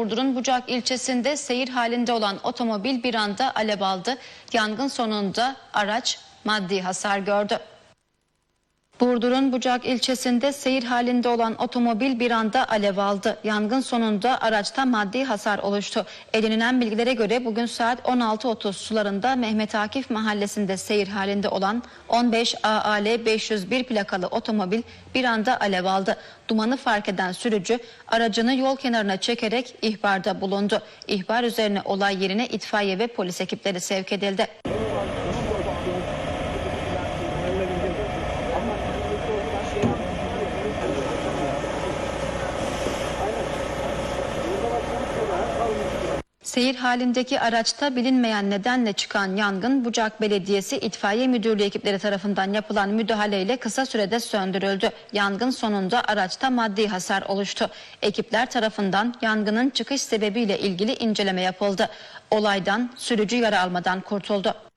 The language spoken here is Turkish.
Burdur'un Bucak ilçesinde seyir halinde olan otomobil bir anda alev aldı. Yangın sonunda araç maddi hasar gördü. Burdur'un Bucak ilçesinde seyir halinde olan otomobil bir anda alev aldı. Yangın sonunda araçta maddi hasar oluştu. Edinilen bilgilere göre bugün saat 16.30 sularında Mehmet Akif mahallesinde seyir halinde olan 15 AAL 501 plakalı otomobil bir anda alev aldı. Dumanı fark eden sürücü aracını yol kenarına çekerek ihbarda bulundu. İhbar üzerine olay yerine itfaiye ve polis ekipleri sevk edildi. Seyir halindeki araçta bilinmeyen nedenle çıkan yangın Bucak Belediyesi İtfaiye Müdürlüğü ekipleri tarafından yapılan müdahaleyle kısa sürede söndürüldü. Yangın sonunda araçta maddi hasar oluştu. Ekipler tarafından yangının çıkış sebebiyle ilgili inceleme yapıldı. Olaydan sürücü yara almadan kurtuldu.